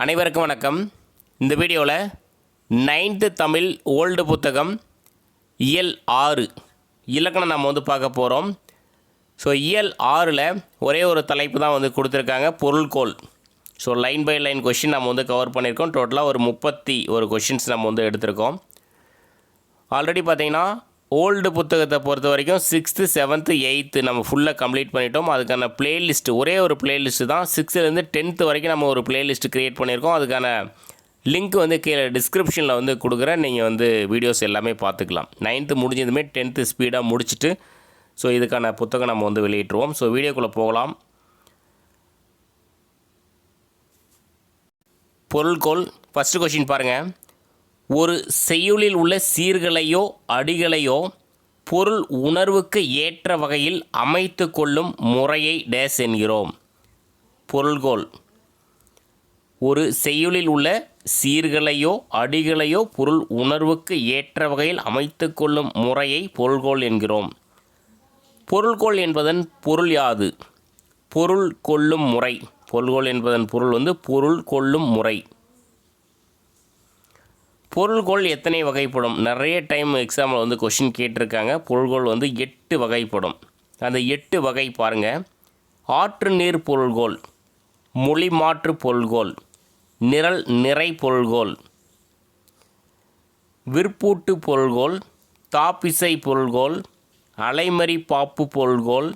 அனைவருக்கும் வணக்கம். இந்த வீடியோவில் நைன்த்து தமிழ் ஓல்டு புத்தகம் இயல் ஆறு இலக்கணம் நம்ம வந்து பார்க்க போகிறோம் ஸோ இயல் ஆறில் ஒரே ஒரு தலைப்பு தான் வந்து கொடுத்துருக்காங்க பொருள்கோள். So line by line question நம்ம வந்து கவர் பண்ணியிருக்கோம். டோட்டலாக ஒரு முப்பத்தி ஒரு கொஷின்ஸ் நம்ம வந்து எடுத்திருக்கோம். ஆல்ரெடி பார்த்தீங்கன்னா ஓல்டு புத்தகத்தை பொறுத்த வரைக்கும் சிக்ஸ்த்து செவன்த்து எயித்து நம்ம ஃபுல்லாக கம்ப்ளீட் பண்ணிட்டோம். அதுக்கான பிளேலிஸ்ட் ஒரே ஒரு பிளேலிஸ்ட்டு தான். சிக்ஸ்த்துலேருந்து டென்த்து வரைக்கும் நம்ம ஒரு பிளேலிஸ்ட் க்ரியேட் பண்ணியிருக்கோம். அதுக்கான லிங்க் வந்து கீழே டிஸ்கிரிப்ஷனில் வந்து கொடுக்குறேன். நீங்கள் வந்து வீடியோஸ் எல்லாமே பார்த்துக்கலாம். நைன்த்து முடிஞ்சதுமே டென்த்து ஸ்பீடாக முடிச்சுட்டு ஸோ இதுக்கான புத்தகம் நம்ம வந்து வெளியிட்டுருவோம். ஸோ வீடியோக்குள்ளே போகலாம். பொருள்கோள் ஃபஸ்ட்டு கொஷின் பாருங்கள் ஒரு செய்யுளில் உள்ள சீர்களையோ அடிகளையோ பொருள் உணர்வுக்கு ஏற்ற வகையில் அமைத்து கொள்ளும் முறையை டேஸ் என்கிறோம். பொருள்கோள். ஒரு செய்யுளில் உள்ள சீர்களையோ அடிகளையோ பொருள் உணர்வுக்கு ஏற்ற வகையில் அமைத்து கொள்ளும் முறையை பொருள்கோள் என்கிறோம். பொருள்கோள் என்பதன் பொருள் யாது? பொருள் கொள்ளும் முறை. பொருள்கோள் என்பதன் பொருள் வந்து பொருள் கொள்ளும் முறை. பொருள்கோள் எத்தனை வகைப்படும்? நிறைய டைம் எக்ஸாமில் வந்து கொஷின் கேட்டிருக்காங்க. பொருள்கோள் வந்து எட்டு வகைப்படும். அந்த எட்டு வகை பாருங்கள் ஆற்று நீர் பொருள்கோள் மொழி மாற்று பொருள்கோள் நிரல் நிறை பொருள்கோள் விற்பூட்டு பொருள்கோள் தாப்பிசை பொருள்கோள் அலைமறி பாப்பு பொருள்கோள்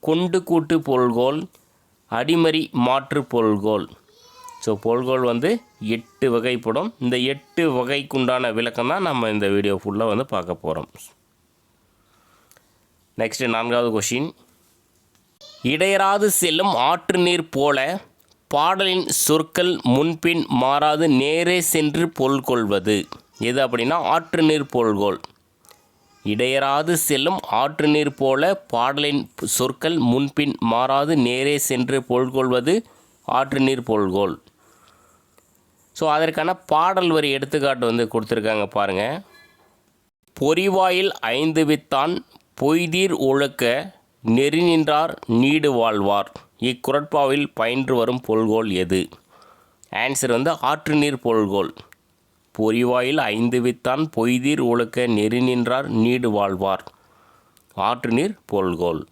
கொண்டு கூட்டு பொருள்கோள் அடிமறி மாற்று பொருள்கோள். ஸோ பொருள்கோள் வந்து எட்டு வகைப்படும். இந்த எட்டு வகைக்குண்டான விளக்கம் தான் நம்ம இந்த வீடியோ ஃபுல்லாக வந்து பார்க்க போகிறோம் நெக்ஸ்ட்டு நான்காவது கொஷின் இடையராது செல்லும் ஆற்று நீர் போல பாடலின் சொற்கள் முன்பின் மாறாது நேரே சென்று பொருள் கொள்வது எது அப்படின்னா ஆற்று நீர் பொருள்கோள் இடையராது செல்லும் ஆற்று நீர் போல பாடலின் சொற்கள் முன்பின் மாறாது நேரே சென்று பொருள்கொள்வது ஆற்று நீர் பொருள்கோள் ஸோ அதற்கான பாடல் வரி எடுத்துக்காட்டு வந்து கொடுத்துருக்காங்க பாருங்கள் பொறிவாயில் ஐந்து வித்தான் பொய்தீர் ஒழுக்க நெறி நின்றார் நீடு வாழ்வார். இக்குரட்பாவில் பயின்று வரும் பொல்கோல் எது? ஆன்சர் வந்து ஆற்று நீர் பொருள்கோள் பொறிவாயில் ஐந்து வித்தான் பொய்தீர் ஒழுக்க நெறி நின்றார் நீடு வாழ்வார். ஆற்று நீர் பொருள்கோள்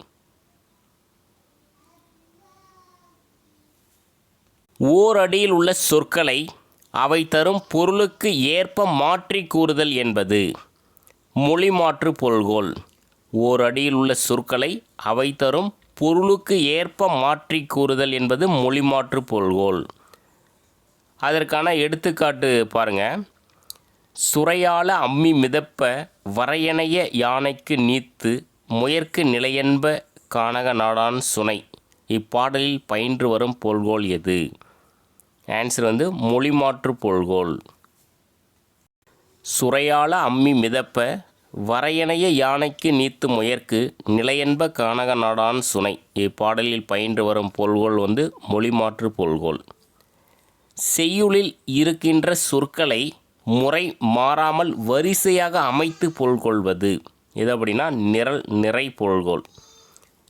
ஓரடியில் உள்ள சொற்களை அவை தரும் பொருளுக்கு ஏற்ப மாற்றி கூறுதல் என்பது. மொழி மாற்று பொருள்கோள். ஓரடியில் உள்ள சொற்களை அவை தரும் பொருளுக்கு ஏற்ப மாற்றி கூறுதல் என்பது மொழி மாற்று பொருள்கோள். அதற்கான எடுத்துக்காட்டு பாருங்கள் சுரையால அம்மி மிதப்ப வரையணைய யானைக்கு நீத்து முயற்கு நிலையென்ப கானக நாடான் சுனை. இப்பாடலில் பயின்று வரும் பொருள்கோள் எது? ஆன்சர் வந்து மொழி மாற்று பொருள்கோள் சுரையால அம்மி மிதப்ப வரையணைய யானைக்கு நீத்து முயற்கு நிலையென்ப கானக நாடான் சுனை. இப்பாடலில் பயின்று வரும் பொருள்கோள் வந்து மொழி மாற்று செய்யுளில் இருக்கின்ற சொற்களை முறை மாறாமல் வரிசையாக அமைத்து பொல்கொள்வது. இது அப்படின்னா நிரல் நிறை பொருள்கோள்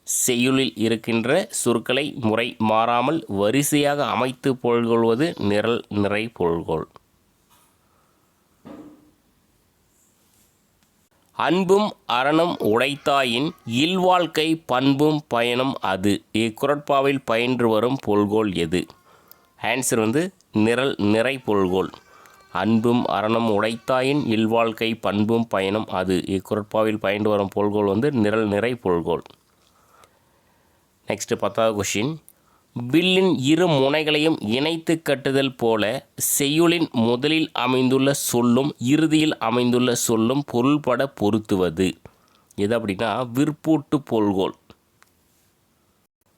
செய்யுளில் இருக்கின்ற சொற்களை முறை மாறாமல் வரிசையாக அமைத்து பொருள்கொள்வது நிரல் நிறை பொருள்கோள் அன்பும் அரணம் உடைத்தாயின் இல்வாழ்க்கை பண்பும் பயனும் அது. இக்குரட்பாவில் பயின்று வரும் பொருள்கோள் எது? ஆன்சர் வந்து நிரல் நிறை பொருள்கோள் அன்பும் அரணம் உடைத்தாயின் இல்வாழ்க்கை பண்பும் பயனும் அது. இக்குரட்பாவில் பயின்று வரும் பொருள்கோள் வந்து நிரல் நிறை பொருள்கோள் நெக்ஸ்ட்டு பத்தாவது கொஷின் வில்லின் இரு முனைகளையும் இணைத்து கட்டுதல் போல செய்யுளின் முதலில் அமைந்துள்ள சொல்லும் இறுதியில் அமைந்துள்ள சொல்லும் பொருள்பட பொருத்துவது. எது அப்படின்னா விற்பூட்டு பொல்கோல்.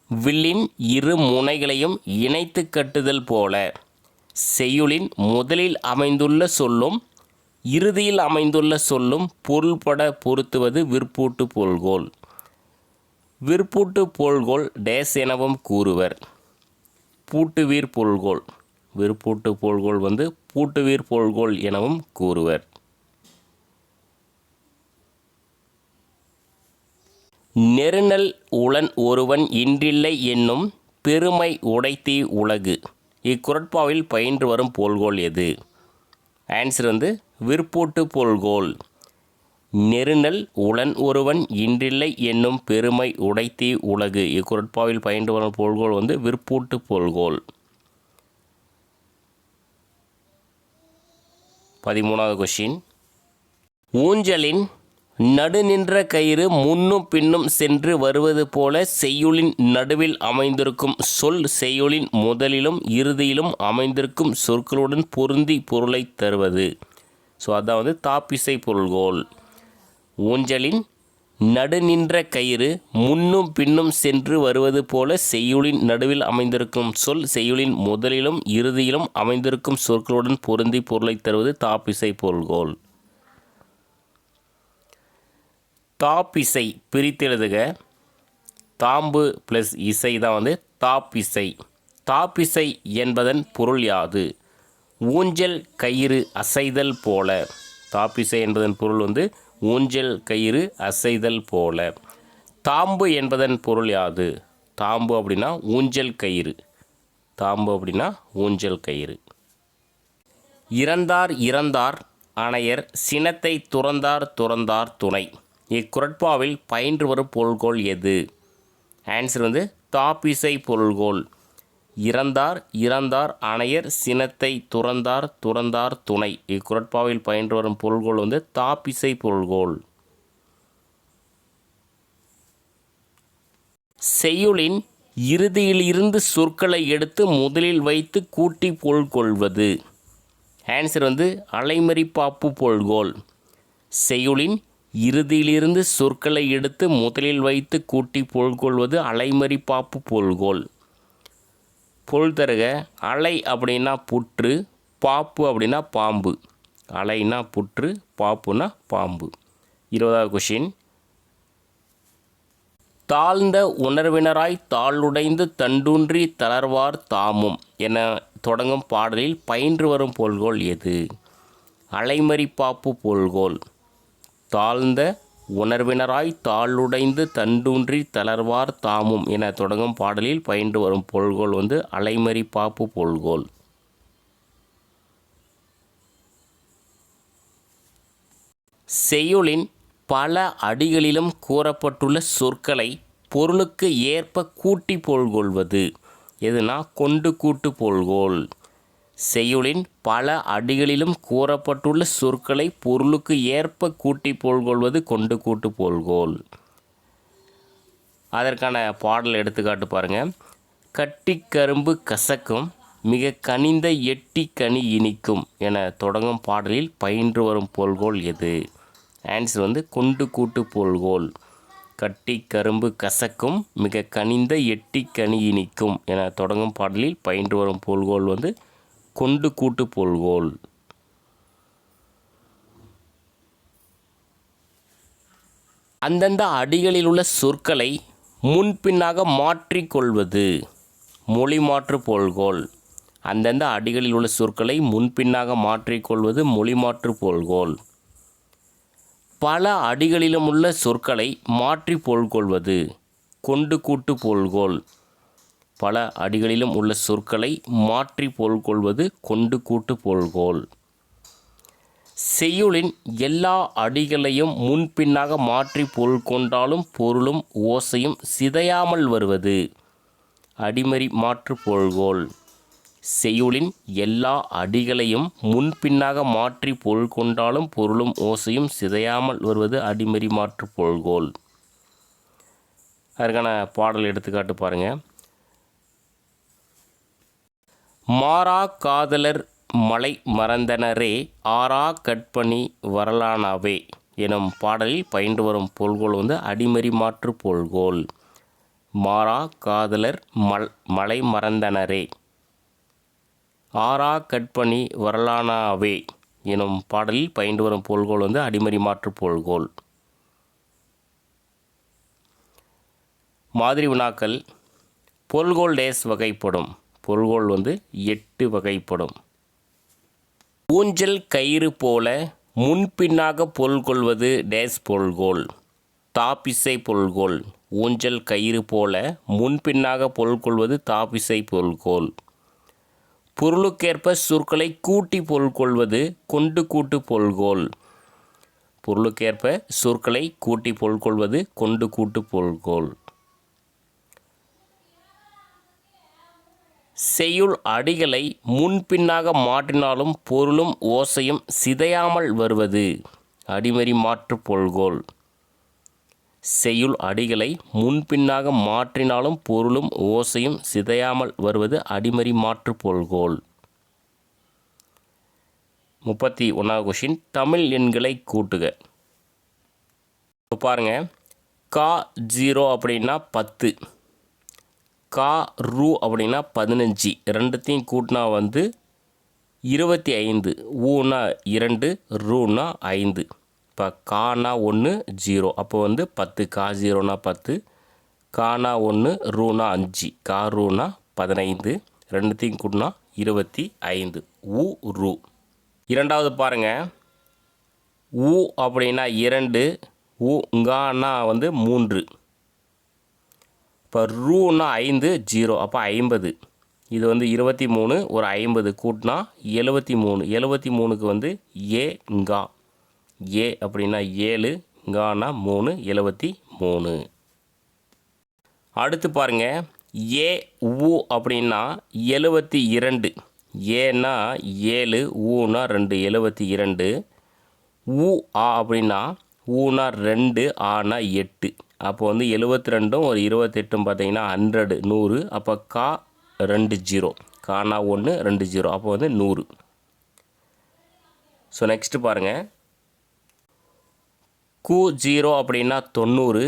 வில்லின் இரு முனைகளையும் இணைத்து கட்டுதல் போல செய்யுளின் முதலில் அமைந்துள்ள சொல்லும் இறுதியில் அமைந்துள்ள சொல்லும் பொருள்பட பொருத்துவது விற்பூட்டு பொல்கோல். விற்பூட்டு பொருள்கோள் டேஸ் எனவும் கூறுவர். பூட்டுவீர் பொருள்கோள் விற்பூட்டு பொருள்கோள் வந்து பூட்டுவீர் பொருள்கோள் எனவும் கூறுவர். நெருநல் உளன் ஒருவன் இன்றில்லை என்னும் பெருமை உடைத்தீ உலகு. இக்குரட்பாவில் பயின்று வரும் பொருள்கோள் எது? ஆன்சர் வந்து விற்பூட்டு பொருள்கோள் நெருநல் உளன் ஒருவன் இன்றில்லை என்னும் பெருமை உடைத்தீ உலகு. இக்குரட்பாவில் பயின்று வரும் பொருள்கோள் வந்து விற்பூட்டு பொருள்கோள் பதிமூணாவது கொஷின் ஊஞ்சலின் நடுநின்ற கயிறு முன்னும் பின்னும் சென்று வருவது போல செய்யுளின் நடுவில் அமைந்திருக்கும் சொல் செய்யுளின் முதலிலும் இறுதியிலும் அமைந்திருக்கும் சொற்களுடன் பொருந்தி பொருளை தருவது. ஸோ அதான் வந்து தாப்பிசை பொருள்கோள் ஊஞ்சலின் நடுநின்ற கயிறு முன்னும் பின்னும் சென்று வருவது போல செய்யுளின் நடுவில் அமைந்திருக்கும் சொல் செய்யுளின் முதலிலும் இறுதியிலும் அமைந்திருக்கும் சொற்களுடன் பொருந்தி பொருளை தருவது தாப்பிசை பொருள்கோள் தாப்பிசை பிரித்தெழுதுக. தாம்பு ப்ளஸ் இசை தான் வந்து தாப்பிசை. தாப்பிசை என்பதன் பொருள் யாது? ஊஞ்சல் கயிறு அசைதல் போல. தாப்பிசை என்பதன் பொருள் வந்து ஊஞ்சல் கயிறு அசைதல் போல. தாம்பு என்பதன் பொருள் யாது? தாம்பு அப்படின்னா ஊஞ்சல் கயிறு. தாம்பு அப்படின்னா ஊஞ்சல் கயிறு. இறந்தார் இறந்தார் அணையர் சினத்தை துறந்தார் துறந்தார் துணை. இக்குரட்பாவில் பயின்று வரும் பொருள்கோள் எது? ஆன்சர் வந்து தாப்பிசை பொருள்கோள். இறந்தார் இறந்தார் அணையர் சினத்தை துறந்தார் துறந்தார் துணை. இக்குரட்பாவில் பயின்று வரும் பொருள்கோள் வந்து தாப்பிசை பொருள்கோள். செய்யுளின் இறுதியிலிருந்து சொற்களை எடுத்து முதலில் வைத்து கூட்டி பொருள் கொள்வது ஆன்சர் வந்து அலைமறிப்பாப்பு பொருள்கோள். செய்யுளின் இறுதியிலிருந்து சொற்களை எடுத்து முதலில் வைத்து கூட்டி பொருள்கொள்வது அலைமறிப்பாப்பு பொருள்கோள். பொருள் தருக. அலை அப்படின்னா புற்று பாப்பு அப்படின்னா பாம்பு. அலைனா புற்று பாப்புனா பாம்பு. இருபதாவது கொஷின் தாழ்ந்த உணர்வினராய் தாளுடைந்து தண்டூன்றி தளர்வார் தாமும். என தொடங்கும் பாடலில் பயின்று வரும் போல்கோள் எது? அலைமறி பாப்பு பொருள்கோள். தாழ்ந்த உணர்வினராய் தாளுடைந்து தண்டூன்றி தளர்வார் தாமும் என தொடங்கும் பாடலில் பயின்று வரும் பொல்கோல் வந்து அலைமறி பாப்பு பொருள்கோள் செய்யுளின் பல அடிகளிலும் கூறப்பட்டுள்ள சொற்களை பொருளுக்கு ஏற்ப கூட்டி போல்கொள்வது. எதுனா கொண்டு கூட்டு போல்கோள் செய்யுளின் பல அடிகளிலும் கூறப்பட்டுள்ள சொற்களை பொருளுக்கு ஏற்ப கூட்டி போல்கொள்வது கொண்டு கூட்டு போல்கோள் அதற்கான பாடல் எடுத்துக்காட்டு பாருங்கள் கட்டி கரும்பு கசக்கும் மிக கனிந்த எட்டி கனி இனிக்கும் என தொடங்கும் பாடலில் பயின்று வரும் போல்கோள் எது? ஆன்சர் வந்து கொண்டு கூட்டு போல்கோள் கட்டி கரும்பு கசக்கும் மிக கனிந்த எட்டி கனி இனிக்கும் என தொடங்கும் பாடலில் பயின்று வரும் போல்கோள் வந்து கொண்டு கூட்டு போல்கோல் அந்தந்த அடிகளில் உள்ள சொற்களை முன்பின்னாக மாற்றிக்கொள்வது மொழி மாற்று போல்கோல் அந்தந்த அடிகளில் உள்ள சொற்களை முன்பின்னாக மாற்றிக்கொள்வது மொழி மாற்று போல்கோல் பல அடிகளிலும் உள்ள சொற்களை மாற்றி போல்கொள்வது கொண்டு கூட்டு போல்கோள் பல அடிகளிலும் உள்ள சொற்களை மாற்றி பொருள்கொள்வது கொண்டு கூட்டு பொருள்கோள் செய்யுளின் எல்லா அடிகளையும் முன்பின்னாக மாற்றி பொருள் கொண்டாலும் பொருளும் ஓசையும் சிதையாமல் வருவது. அடிமறி மாற்று பொருள்கோள் செய்யுளின் எல்லா அடிகளையும் முன்பின்னாக மாற்றி பொருள் கொண்டாலும் பொருளும் ஓசையும் சிதையாமல் வருவது அடிமறி மாற்று பொருள்கோள் அதற்கான பாடல் எடுத்துக்காட்டு பாருங்கள் மாறா காதலர் மலை மறந்தனரே ஆறா கட்பணி வரலானாவே எனும் பாடலில் பயின்று வரும் பொல்கோல் வந்து அடிமறி மாற்று பொல்கோல். மாறா காதலர் மல் மலை மறந்தனரே ஆறா கட்பணி வரலானாவே எனும் பாடலில் பயின்று வரும் பொல்கோல் வந்து அடிமறி மாற்று பொல்கோல். மாதிரி வினாக்கள் பொல்கோல் டேஸ் வகைப்படும். பொருள்கோள் வந்து எட்டு வகைப்படும். ஊஞ்சல் கயிறு போல முன்பின்னாக பொருள் கொள்வது டேஸ் பொருள்கோள். தாப்பிசை பொருள்கோள். ஊஞ்சல் கயிறு போல முன்பின்னாக பொருள் கொள்வது தாப்பிசை பொருள்கோள். பொருளுக்கேற்ப சொற்களை கூட்டி பொருள் கொள்வது கொண்டு கூட்டு பொருள்கோள். பொருளுக்கேற்ப சொற்களை கூட்டி பொருள் கொள்வது கொண்டு கூட்டு பொருள்கோள். செய்யுள் அடிகளை முன்பின்னாக மாற்றினாலும் பொருளும் ஓசையும் சிதையாமல் வருவது. அடிமறி மாற்று பொருள்கோள் செய்யுள் அடிகளை முன்பின்னாக மாற்றினாலும் பொருளும் ஓசையும் சிதையாமல் வருவது அடிமறி மாற்று பொருள்கோள் முப்பத்தி ஒன்றாவது கொஷின் தமிழ் எண்களை கூட்டுக. இப்போ பாருங்க. கா ஜீரோ அப்படின்னா பத்து. கா ரூ அப்படின்னா பதினஞ்சு. ரெண்டுத்தையும் கூட்டினா வந்து இருபத்தி ஐந்து ஊனா இரண்டு ரூனா ஐந்து. இப்போ கானா ஒன்று ஜீரோ. அப்போ வந்து பத்து. கா ஜீரோனா பத்து. கானா ஒன்று ரூனா அஞ்சு. கா ரூனா பதினைந்து. ரெண்டுத்தையும் கூட்டினா இருபத்தி ஐந்து ஊ ரூ. இரண்டாவது பாருங்கள் ஊ அப்படின்னா இரண்டு. ஊ ங்கானா வந்து மூன்று. இப்போ ரூனா ஐந்து ஜீரோ. அப்போ ஐம்பது. இது வந்து இருபத்தி மூணு ஒரு ஐம்பது கூட்டினா எழுபத்தி மூணு. எழுபத்தி மூணுக்கு வந்து ஏ ங்கா ஏ அப்படின்னா ஏழு ங்கானா மூணு எழுபத்தி மூணு. அடுத்து பாருங்க. ஏ ஊ அப்படின்னா எழுபத்தி இரண்டு. ஏன்னா ஏழு ஊனா ரெண்டு எழுபத்தி இரண்டு. ஊ ஆ அப்படின்னா ஊனா ரெண்டு ஆனா எட்டு. அப்போ வந்து எழுபத்தி ரெண்டும் ஒரு இருபத்தெட்டும் பார்த்தீங்கன்னா ஹண்ட்ரடு நூறு. அப்போ கா ரெண்டு ஜீரோ. கானா ஒன்று ரெண்டு ஜீரோ. அப்போ வந்து நூறு. ஸோ நெக்ஸ்ட்டு பாருங்கள் கு ஜீரோ அப்படின்னா தொண்ணூறு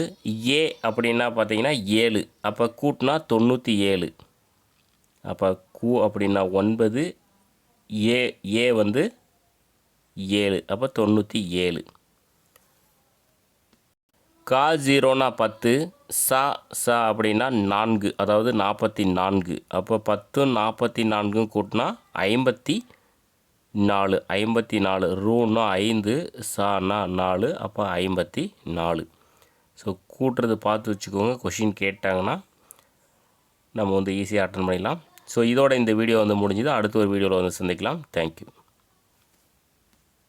ஏ அப்படின்னா பார்த்தீங்கன்னா ஏழு. அப்போ கூட்டினா தொண்ணூற்றி ஏழு அப்போ கு அப்படின்னா ஒன்பது ஏ ஏ வந்து ஏழு. அப்போ தொண்ணூற்றி ஏழு கா ஜீரோனா பத்து சா சா அப்படின்னா நான்கு அதாவது நாற்பத்தி நான்கு. அப்போ பத்தும் நாற்பத்தி நான்கும் கூட்டினா ஐம்பத்தி நாலு. ஐம்பத்தி நாலு ரூனா ஐந்து சானா நாலு அப்போ ஐம்பத்தி நாலு. ஸோ கூட்டுறது பார்த்து வச்சுக்கோங்க. கொஷின் கேட்டாங்கன்னா நம்ம வந்து ஈஸியாக அட்டன் பண்ணிடலாம். ஸோ இதோட இந்த வீடியோ வந்து முடிஞ்சுது. அடுத்த ஒரு வீடியோவில் வந்து சந்திக்கலாம். தேங்க்யூ.